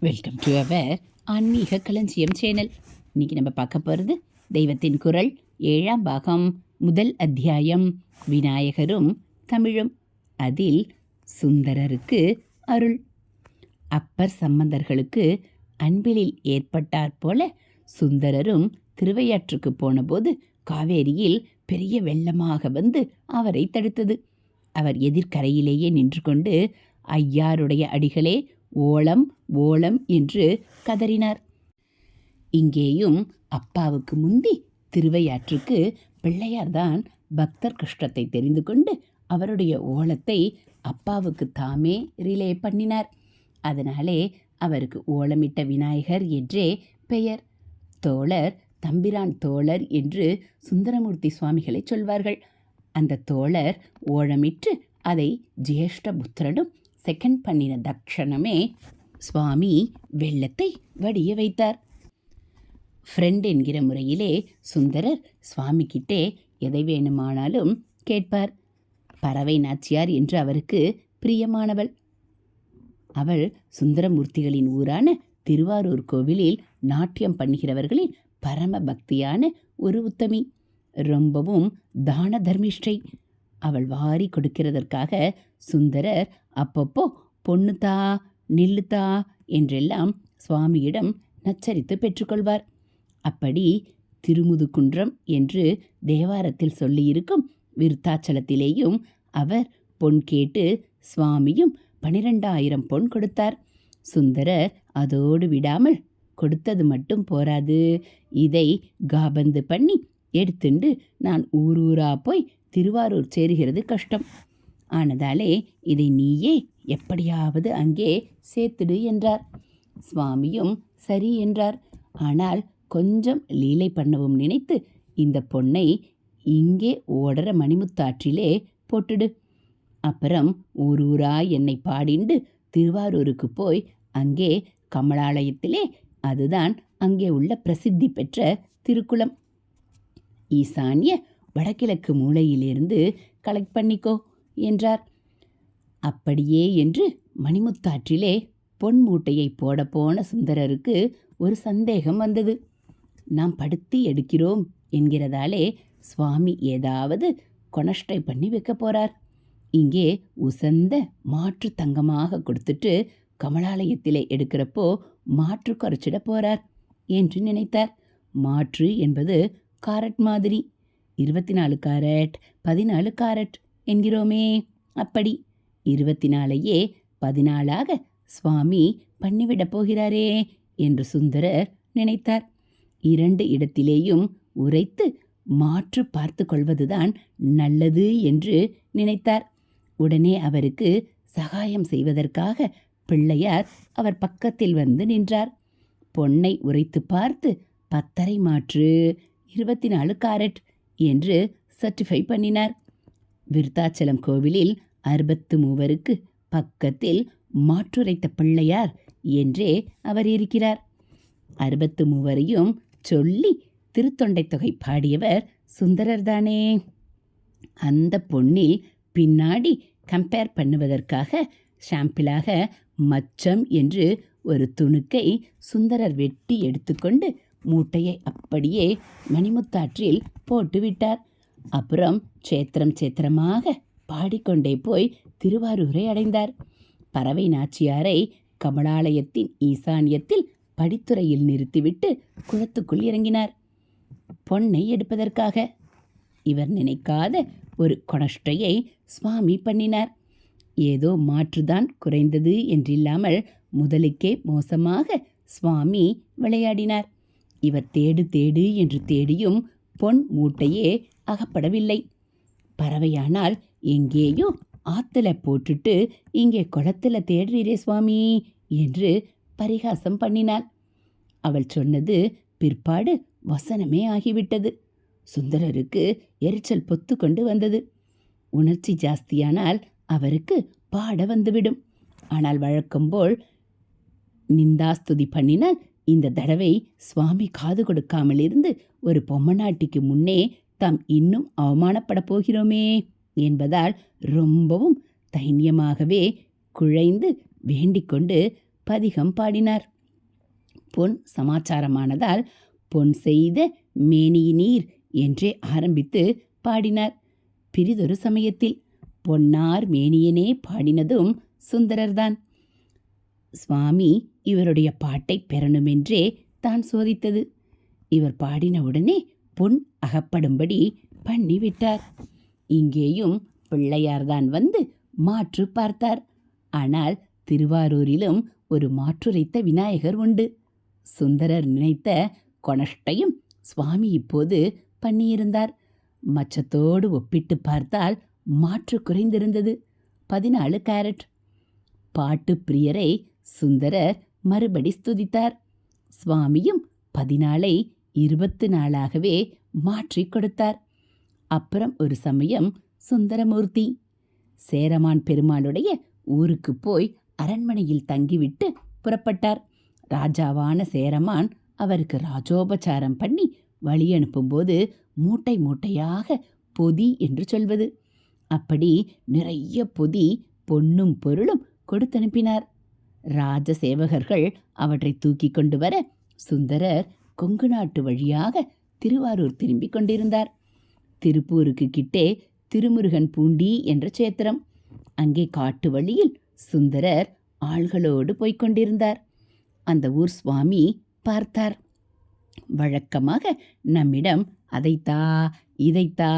Welcome to our ஆன்மீக களஞ்சியம் channel இன்னைக்கு நம்ம பார்க்க போகிறது தெய்வத்தின் குரல் ஏழாம் பாகம் முதல் அத்தியாயம். விநாயகரும் தமிழும். அதில் சுந்தரருக்கு அருள். அப்பர் சம்பந்தர்களுக்கு அன்பிலில் ஏற்பட்டாற் போல சுந்தரரும் திருவையாற்றுக்கு போனபோது காவேரியில் பெரிய வெள்ளமாக வந்து அவரை தடுத்தது. அவர் எதிர்க்கரையிலேயே நின்று கொண்டு ஐயாருடைய அடிகளே ஓலம் ஓலம் என்று கதறினார். இங்கேயும் அப்பாவுக்கு முந்தி திருவையாற்றுக்கு பிள்ளையார்தான் பக்தர் கஷ்டத்தை தெரிந்து கொண்டு அவருடைய ஓலத்தை அப்பாவுக்கு தாமே ரிலே பண்ணினார். அதனாலே அவருக்கு ஓலமிட்ட விநாயகர் என்றே பெயர். தோழர் தம்பிரான் தோழர் என்று சுந்தரமூர்த்தி சுவாமிகளை சொல்வார்கள். அந்த தோழர் ஓழமிட்டு அதை ஜேஷ்ட புத்திரனும் செகண்ட் பண்ணின தக்ஷணமே சுவாமி வெள்ளத்தை வடிய வைத்தார். ஃப்ரெண்ட் என்கிற முறையிலே சுந்தரர் சுவாமிக்கிட்டே எதை வேணுமானாலும் கேட்பார். பறவை நாச்சியார் என்று அவருக்கு பிரியமானவள். அவள் சுந்தரமூர்த்திகளின் ஊரான திருவாரூர் கோவிலில் நாட்டியம் பண்ணுகிறவர்களின் பரம பக்தியான ஒரு உத்தமி. ரொம்பவும் தான தர்மிஷ்டை. அவள் வாரி கொடுக்கிறதற்காக சுந்தரர் அப்பப்போ பொண்ணுதா நில்லுதா என்றெல்லாம் சுவாமியிடம் நச்சரித்து பெற்றுக்கொள்வார். அப்படி திருமுதுகுன்றம் என்று தேவாரத்தில் சொல்லியிருக்கும் விருத்தாச்சலத்திலேயும் அவர் பொன் கேட்டு சுவாமியும் பனிரெண்டாயிரம் பொன் கொடுத்தார். சுந்தரர் அதோடு விடாமல் கொடுத்தது மட்டும் போராது இதை காபந்து பண்ணி எடுத்துண்டு நான் ஊர் ஊரா போய் திருவாரூர் சேருகிறது கஷ்டம். ஆனதாலே இதை நீயே எப்படியாவது அங்கே சேர்த்துடு என்றார். சுவாமியும் சரி என்றார். ஆனால் கொஞ்சம் லீலை பண்ணவும் நினைத்து இந்த பொண்ணை இங்கே ஓடுற மணிமுத்தாற்றிலே போட்டுடு. அப்புறம் ஊர் ஊராய் என்னை பாடிண்டு திருவாரூருக்கு போய் அங்கே கமலாலயத்திலே அதுதான் அங்கே உள்ள பிரசித்தி பெற்ற திருக்குளம். ஈசான்ய வடகிழக்கு மூலையிலிருந்து கலெக்ட் பண்ணிக்கோ என்றார். அப்படியே என்று மணிமுத்தாற்றிலே பொன் மூட்டையை போடப்போன சுந்தரருக்கு ஒரு சந்தேகம் வந்தது. நாம் படுத்தி எடுக்கிறோம் என்கிறதாலே சுவாமி ஏதாவது கொனஷ்டை பண்ணி வைக்க போறார். இங்கே உசந்த மாற்று தங்கமாக கொடுத்துட்டு கமலாலயத்திலே எடுக்கிறப்போ மாற்று குறைச்சிட போறார் என்று நினைத்தார். மாற்று என்பது காரட் மாதிரி. இருபத்தி நாலு காரட் பதினாலு காரட் என்கிறோமே அப்படி. இருபத்தி நாலையே பதினாலாக சுவாமி பண்ணிவிடப் போகிறாரே என்று சுந்தரர் நினைத்தார். இரண்டு இடத்திலேயும் உரைத்து மாற்று பார்த்து கொள்வதுதான் நல்லது என்று நினைத்தார். உடனே அவருக்கு சகாயம் செய்வதற்காக பிள்ளையார் அவர் பக்கத்தில் வந்து நின்றார். பொன்னை உரைத்து பார்த்து பத்தரை மாற்று இருபத்தி நாலு காரட் என்று சர்டிஃபை பண்ணினார். விருத்தாச்சலம் கோவிலில் அறுபத்து மூவருக்கு பக்கத்தில் மாற்றுரைத்த பிள்ளையார் என்றே அவர் இருக்கிறார். அறுபத்து மூவரையும் சொல்லி திருத்தொண்டை தொகை பாடியவர் சுந்தரர்தானே அந்த பொண்ணில் பின்னாடி கம்பேர் பண்ணுவதற்காக ஷாம்பிளாக மச்சம் என்று ஒரு துணுக்கை சுந்தரர் வெட்டி எடுத்துக்கொண்டு மூட்டையை அப்படியே மணிமுத்தாற்றில் போட்டுவிட்டார். அப்புறம் சேத்திரம் சேத்திரமாக பாடிக்கொண்டே போய் திருவாரூரை அடைந்தார். பறவை நாச்சியாரை கமலாலயத்தின் ஈசான்யத்தில் படித்துறையில் நிறுத்திவிட்டு குளத்துக்குள் இறங்கினார். பொன்னை எடுப்பதற்காக இவர் நினைக்காத ஒரு கொனஷ்டையை சுவாமி பண்ணினார். ஏதோ மாற்றுதான் குறைந்தது என்றில்லாமல் முதலுக்கே மோசமாக சுவாமி விளையாடினார். இவர் தேடு தேடு என்று தேடியும் பொன் மூட்டையே அகப்படவில்லை. பறவையானால் எங்கேயோ ஆத்துல போட்டுட்டு இங்கே குளத்துல தேடுறீரே சுவாமி என்று பரிகாசம் பண்ணினாள். அவள் சொன்னது பிற்பாடு வசனமே ஆகிவிட்டது. சுந்தரருக்கு எரிச்சல் பொத்து கொண்டு வந்தது. உணர்ச்சி ஜாஸ்தியானால் அவருக்கு பாட வந்துவிடும். ஆனால் வழக்கம்போல் நிந்தாஸ்துதி பண்ணினால் இந்த தடவை சுவாமி காது கொடுக்காமல் இருந்து ஒரு பொம்மநாட்டிக்கு முன்னே தாம் இன்னும் அவமானப்பட போகிறோமே. என்பதால் ரொம்பவும் தைரியமாகவே குழைந்து வேண்டிக்கொண்டு பதிகம் பாடினார். பொன் சமாச்சாரமானதால் பொன் செய்த மேனியினீர் என்றே ஆரம்பித்து பாடினார். பிரிதொரு சமயத்தில் பொன்னார் மேனியனே பாடினதும் சுந்தரர்தான். சுவாமி இவருடைய பாட்டை பெறணுமென்றே தான் சோதித்தது. இவர் பாடின உடனே பொன் அகப்படும்படி பண்ணிவிட்டார். இங்கேயும் பிள்ளையார்தான் வந்து மாற்று பார்த்தார். ஆனால் திருவாரூரிலும் ஒரு மாற்றுரைத்த விநாயகர் உண்டு. சுந்தரர் நினைத்த கொணஷ்டையும் சுவாமி இப்போது பண்ணியிருந்தார். மச்சத்தோடு ஒப்பிட்டு பார்த்தால் மாற்று குறைந்திருந்தது. பதினாலு கேரட். பாட்டு பிரியரை சுந்தரர் மறுபடி ஸ்துதித்தார். சுவாமியும் பதினாலை இருபத்து நாளாகவே மாற்றிக் கொடுத்தார். அப்புறம் ஒரு சமயம் சுந்தரமூர்த்தி சேரமான் பெருமாளுடைய ஊருக்கு போய் அரண்மனையில் தங்கிவிட்டு புறப்பட்டார். ராஜாவான சேரமான் அவருக்கு ராஜோபச்சாரம் பண்ணி வழி அனுப்பும்போது மூட்டை மூட்டையாக பொதி என்று சொல்வது. அப்படி நிறைய பொதி பொன்னும் பொருளும் கொடுத்தனுப்பினார். ராஜ சேவகர்கள் அவற்றை தூக்கி கொண்டு வர சுந்தரர் கொங்கு நாட்டு வழியாக திருவாரூர் திரும்பிக் கொண்டிருந்தார். திருப்பூருக்கு கிட்டே திருமுருகன் பூண்டி என்ற சேத்திரம் அங்கே காட்டு வழியில் சுந்தரர் ஆள்களோடு போய்க் கொண்டிருந்தார். அந்த ஊர் சுவாமி பார்த்தார். வழக்கமாக நம்மிடம் அதைத்தா இதைத்தா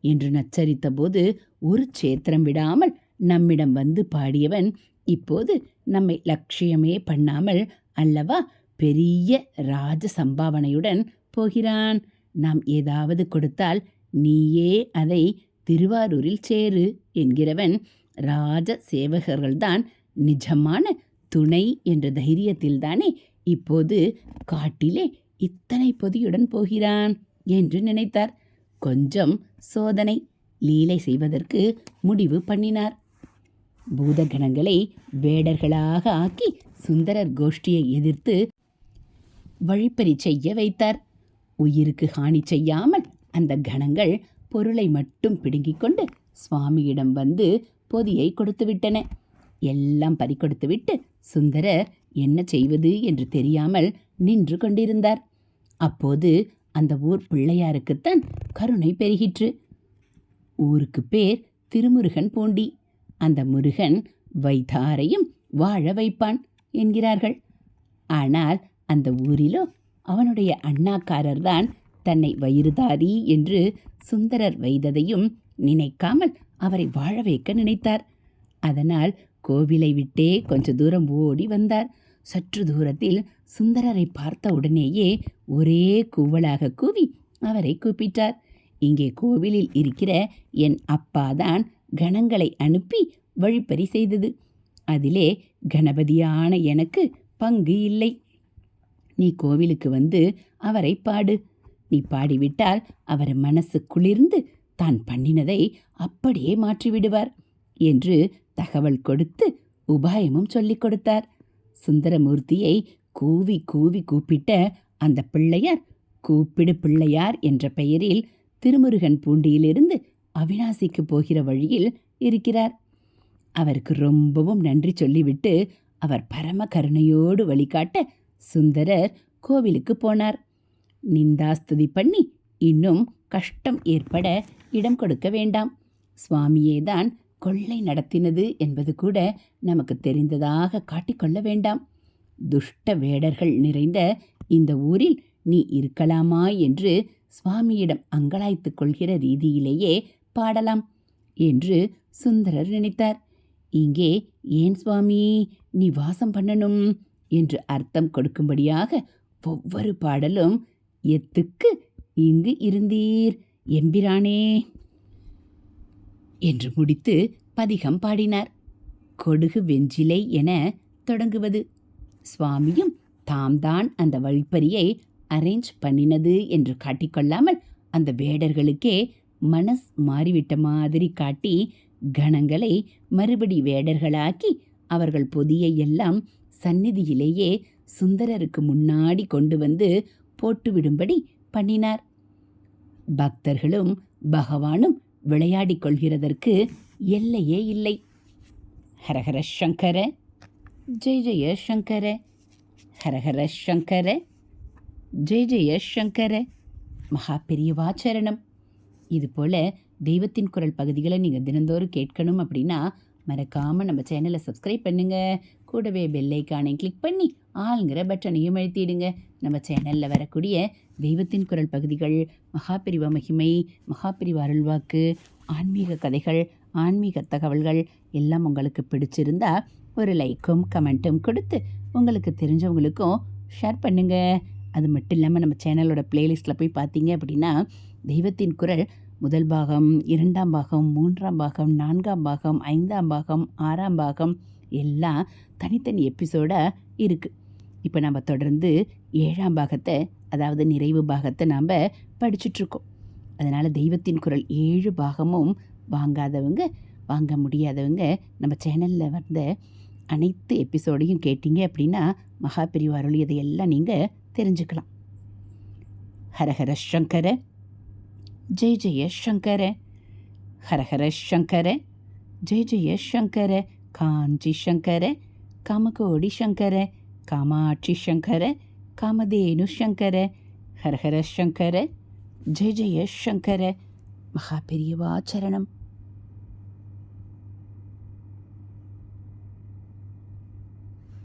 என்று நச்சரித்த போது ஒரு சேத்திரம் விடாமல் நம்மிடம் வந்து பாடியவன் இப்போது நம்மை லட்சியமே பண்ணாமல் அல்லவா பெரிய ராஜ சம்பாவனையுடன் போகிறான்? நாம் ஏதாவது கொடுத்தால் நீயே அதை திருவாரூரில் சேரு என்கிறவன் ராஜ சேவகர்கள்தான் நிஜமான துணை என்ற தைரியத்தில்தானே இப்போது காட்டிலே இத்தனை பொதியுடன் போகிறான் என்று நினைத்தார். கொஞ்சம் சோதனை லீலை செய்வதற்கு முடிவு பண்ணினார். பூதகணங்களை வேடர்களாக ஆக்கி சுந்தரர் கோஷ்டியை எதிர்த்து வழிப்பறி செய்ய வைத்தார். உயிருக்கு ஹானி செய்யாமல் அந்த கணங்கள் பொருளை மட்டும் பிடுங்கிக் கொண்டு சுவாமியிடம் வந்து பொதியை கொடுத்துவிட்டன. எல்லாம் பறிக்கொடுத்துவிட்டு சுந்தரர் என்ன செய்வது என்று தெரியாமல் நின்று கொண்டிருந்தார். அப்போது அந்த ஊர் பிள்ளையாருக்குத்தான் கருணை பெருகிற்று. ஊருக்கு பேர் திருமுருகன் பூண்டி. அந்த முருகன் வைத்தாரையும் வாழ வைப்பான் என்கிறார்கள். ஆனால் அந்த ஊரிலோ அவனுடைய அண்ணாக்காரர்தான் தன்னை வயிறுதாரி என்று சுந்தரர் வைத்ததையும் நினைக்காமல் அவரை வாழ வைக்க நினைத்தார். அதனால் கோவிலை விட்டே கொஞ்ச தூரம் ஓடி வந்தார். சற்று தூரத்தில் சுந்தரரை பார்த்த உடனேயே ஒரே கூவலாக கூவி அவரை கூப்பிட்டார். இங்கே கோவிலில் இருக்கிற என் அப்பாதான் கணங்களை அனுப்பி வழிப்பறி செய்தது. அதிலே கணபதியான எனக்கு பங்கு இல்லை. நீ கோவிலுக்கு வந்து அவரை பாடு. நீ பாடிவிட்டால் அவர் மனசு குளிர்ந்து தான் பண்ணினதை அப்படியே மாற்றிவிடுவார் என்று தகவல் கொடுத்து உபாயமும் சொல்லிக் கொடுத்தார். சுந்தரமூர்த்தியை கூவி கூவி கூப்பிட்ட அந்த பிள்ளையார் கூப்பிடு பிள்ளையார் என்ற பெயரில் திருமுருகன் பூண்டியிலிருந்து அவினாசிக்கு போகிற வழியில் இருக்கிறார். அவருக்கு ரொம்பவும் நன்றி சொல்லிவிட்டு அவர் பரம கருணையோடு வழிகாட்ட சுந்தரர் கோவிலுக்கு போனார். நிந்தாஸ்துதி பண்ணி இன்னும் கஷ்டம் ஏற்பட இடம் கொடுக்க வேண்டாம். சுவாமியே தான் கொள்ளை நடத்தினது என்பது கூட நமக்கு தெரிந்ததாக காட்டிக்கொள்ள வேண்டாம். துஷ்ட வேடர்கள் நிறைந்த இந்த ஊரில் நீ இருக்கலாமா என்று சுவாமியிடம் அங்கலாய்த்து கொள்கிற ரீதியிலேயே பாடலாம் என்று சுந்தரர் நினைத்தார். இங்கே ஏன் சுவாமி நீ வாசம் பண்ணணும் என்று அர்த்தம் கொடுக்கும்படியாக ஒவ்வொரு பாடலும் எத்துக்கு இங்கு இருந்தீர் எம்பிரானே! என்று முடித்து பதிகம் பாடினார். கொடுகு வெஞ்சிலை என தொடங்குவது. சுவாமியும் தாம்தான் அந்த வழிப்பறியை அரேஞ்ச் பண்ணினது என்று காட்டிக்கொள்ளாமல் அந்த வேடர்களுக்கே மனஸ் மாறிவிட்ட மாதிரி காட்டி கணங்களை மறுபடி வேடர்களாக்கி அவர்கள் பொதியை எல்லாம் சந்நிதியிலேயே சுந்தரருக்கு முன்னாடி கொண்டு வந்து போட்டுவிடும்படி பண்ணினார். பக்தர்களும் பகவானும் விளையாடிக் கொள்கிறதற்கு எல்லையே இல்லை. ஹரஹர சங்கர ஜெய் ஜெய சங்கர ஹரஹர சங்கர ஜெய் ஜெய சங்கர மகா பெரியவாச்சரணம் இது போல் தெய்வத்தின் குரல் பகுதிகளை நீங்கள் தினந்தோறும் கேட்கணும் அப்படின்னா மறக்காமல் நம்ம சேனலை சப்ஸ்கிரைப் பண்ணுங்கள் கூடவே பெல்லைக்கானை கிளிக் பண்ணி ஆளுங்கிற பட்டனையும் அழுத்திடுங்க. நம்ம சேனலில் வரக்கூடிய தெய்வத்தின் குரல் பகுதிகள் மகாபிரிவ மகிமை மகாபிரிவ அருள்வாக்கு ஆன்மீக கதைகள் ஆன்மீக தகவல்கள் எல்லாம் உங்களுக்கு பிடிச்சிருந்தா ஒரு லைக்கும் கமெண்ட்டும் கொடுத்து உங்களுக்கு தெரிஞ்சவங்களுக்கும் ஷேர் பண்ணுங்கள் அது மட்டும் இல்லாமல் நம்ம சேனலோட பிளேலிஸ்ட்டில் போய் பார்த்தீங்க அப்படின்னா தெய்வத்தின் குரல் முதல் பாகம் இரண்டாம் பாகம் மூன்றாம் பாகம் நான்காம் பாகம் ஐந்தாம் பாகம் ஆறாம் பாகம் எல்லாம் தனித்தனி எபிசோடாக இருக்குது இப்போ நம்ம தொடர்ந்து ஏழாம் பாகத்தை அதாவது நிறைவு பாகத்தை நாம் படிச்சுட்ருக்கோம் அதனால் தெய்வத்தின் குரல் ஏழு பாகமும் வாங்காதவங்க வாங்க முடியாதவங்க நம்ம சேனலில் வந்த அனைத்து எபிசோடையும் கேட்டீங்க அப்படின்னா மகா பிரிவு அருள் இதையெல்லாம் நீங்கள் தெரிஞ்சுக்கலாம். ஹரஹர சங்கர ஜெய் ஜெய சங்கர ஹரஹர சங்கர ஜெய் ஜெய சங்கர காஞ்சி சங்கர காமகோடி சங்கர காமாட்சி சங்கர காமதேனு சங்கர ஹரஹர சங்கர ஜெய ஜெய சங்கர மகா பெரியவா சரணம்